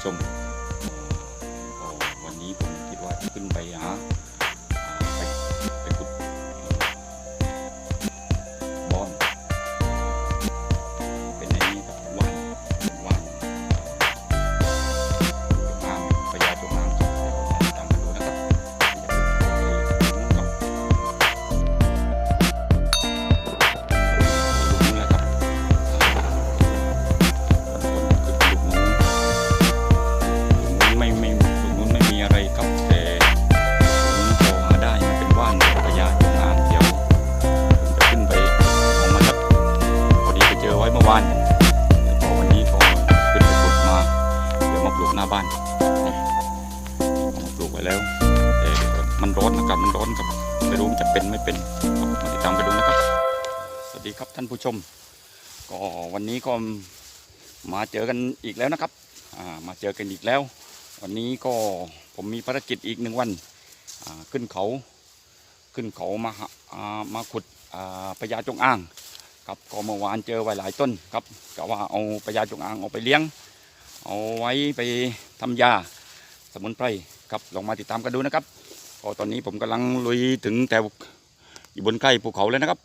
ผู้ชม ครับท่านผู้ชม ก็วันนี้ก็มาเจอกันอีกแล้วนะครับมาเจอกันอีกแล้ว วันนี้ก็ผมมีภารกิจอีกหนึ่งวันขึ้นเขาขึ้นเขามาามาขุดอ่าจงอางครับก็เมื่อวานเจอไว้หลายต้นครับกะว่าเอาพญาจงอางเอาไปเลี้ยง เอาไว้ไปทำยาสมุนไพรครับลองมาติดตามกันดูนะครับก็ตอนนี้ผมกำลังลุยถึงแถวอยู่บนใกล้ภูเขาแล้วนะครับ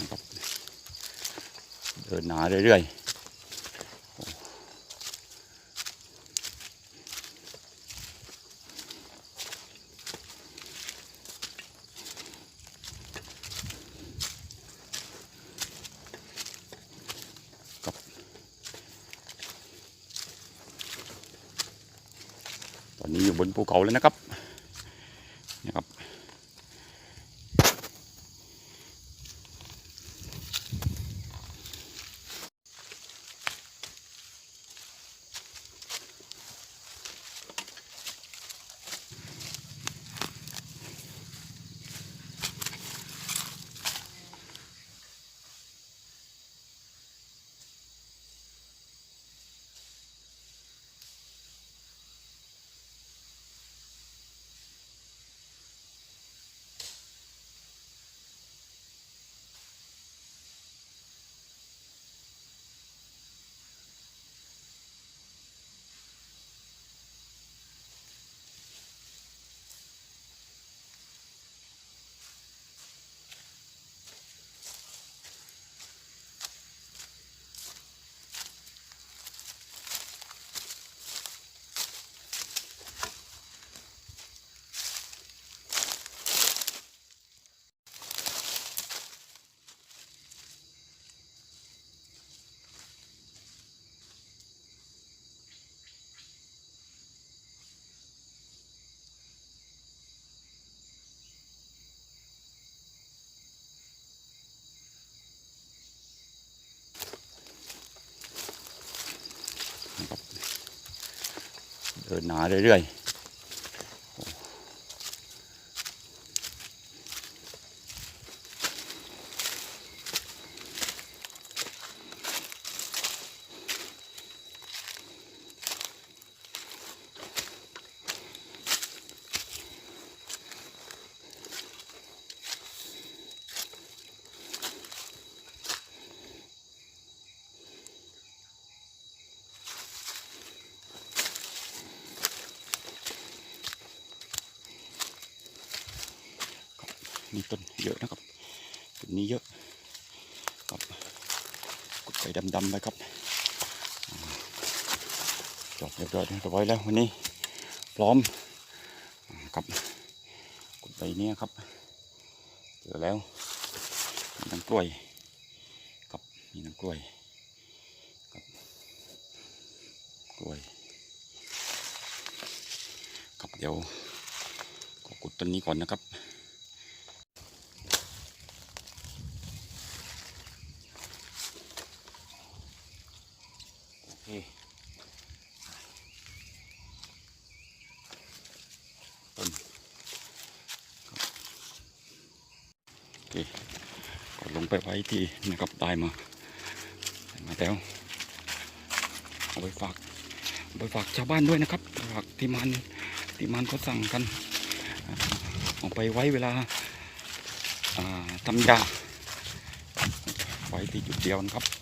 นะครับเดินหนาเรื่อยๆ ตอนนี้อยู่บนภูเขาแล้วนะครับนะครับ เดิน หนาเรื่อยๆนี่ต้นเยอะนะครับต้นนี้เยอะครับกุดไปดำๆไปครับจบเรียบร้อยเรียบร้อยแล้ววันนี้พร้อมอ่าครับกุดใบเนี้ยครับเจอแล้วมีน้ำกล้วยครับมีน้ำกล้วยครับกล้วยครับเดี๋ยวก็กุดต้นนี้ก่อนนะครับ โอเคต้นโอเคก็ลงไปไว้ที่นะครับได้มามาแล้วเอาไปฝากาไปฝากชาวบ้านด้วยนะครับฝากที่มันที่มันเขาสั่งกันเอาไปไว้เวลาอ่าทำยาไว้ที่จุดเดียวนะครับ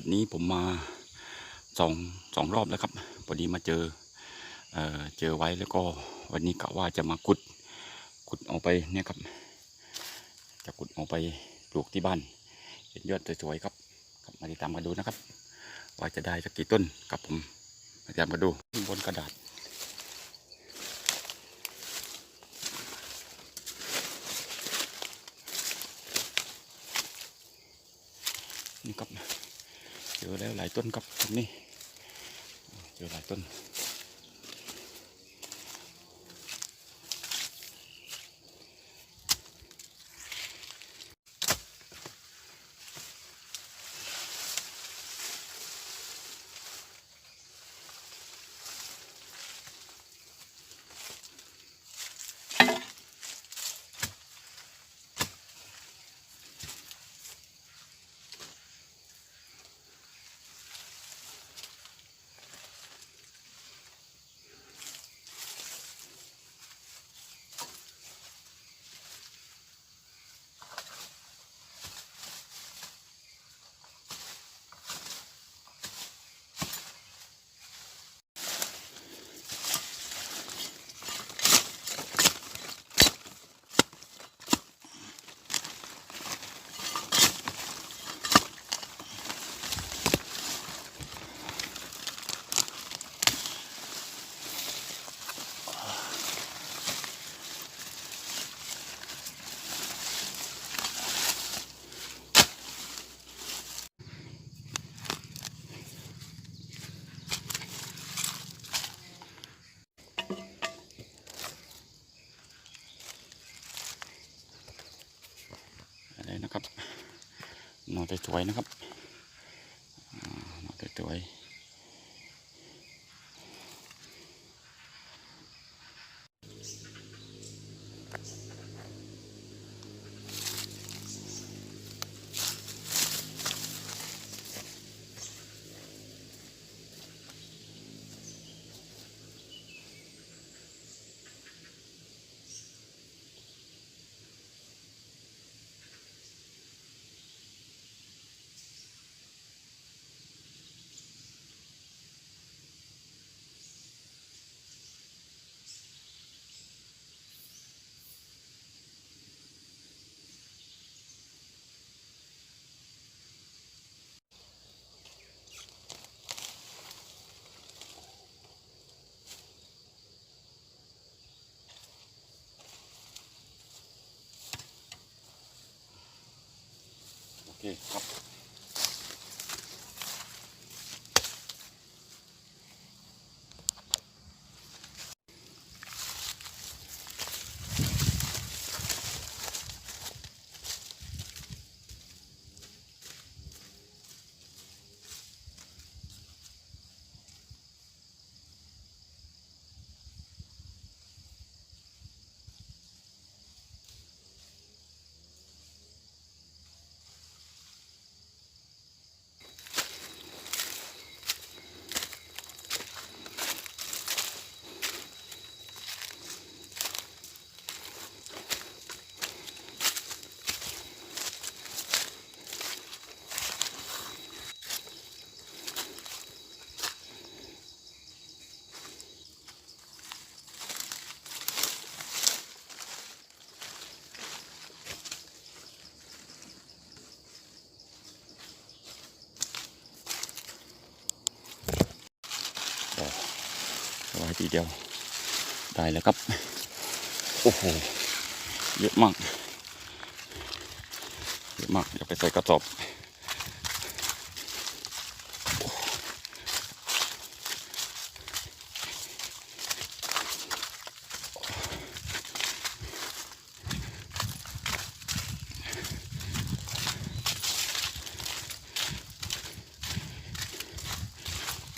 จุดนี้ผมมาสองสองรอบแล้วครับพอดีมาเจอเออเจอไว้แล้วก็วันนี้กะว่าจะมาขุดขุดเอาไปเนี่ยครับ จะขุดเอาไปปลูกที่บ้าน เห็นยอดสวยๆครับครับ มาติดตามกันดูนะครับ ว่าจะได้สักกี่ต้นครับผมมาติดตามกันดูบนกระดาษนี่ครับ เจอแล้วหลายต้นครับตรงนี้เจอหลายต้น สวยๆนะครับอ่าหน่อสวยๆ โอเคครับไว้ทีเดียว ได้แล้วครับ โอ้โห เยอะมาก เยอะมาก เดี๋ยวไปใส่กระสอบ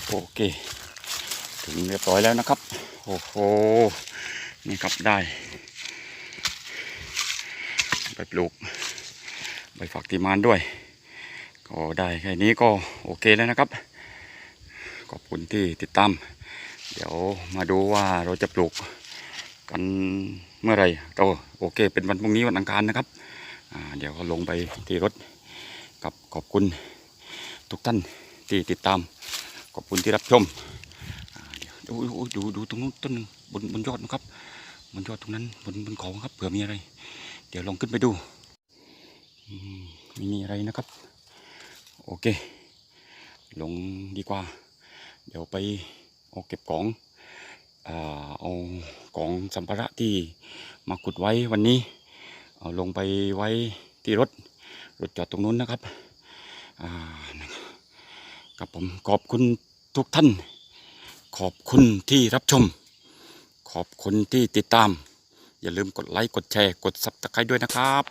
โอเค ถึงเรียบร้อยแล้วนะครับ โอ้โห นี่ครับได้ ไปปลูกไปฝักที่มานด้วย ก็ได้แค่นี้ก็โอเคแล้วนะครับ ขอบคุณที่ติดตาม เดี๋ยวมาดูว่าเราจะปลูกกันเมื่อไร่ก็โอเค เป็นวันพรุ่งนี้วันอังคารนะครับ เดี๋ยวก็ลงไปที่รถกับขอบคุณทุกท่านที่ติดตาม ขอบคุณที่รับชม โอ้ยโอ้ยดูดูตรงนู้นต้นบนบนยอดนะครับบนยอดตรงนั้นบนบนเขาครับเผื่อมีอะไร เดี๋ยวลองขึ้นไปดูมไม่มีอะไรนะครับ โอเค ลงดีกว่า เดี๋ยวไปเอาเก็บของอ่าเอาของสัมภาระที่มาขุดไว้วันนี้ เอาลงไปไว้ที่รถ รถจอดตรงนู้นนะครับกับผมขอบคุณทุกท่าน ขอบคุณที่รับชม ขอบคุณที่ติดตาม อย่าลืมกดไลค์ กดแชร์ กดซับสไครต์ด้วยนะครับ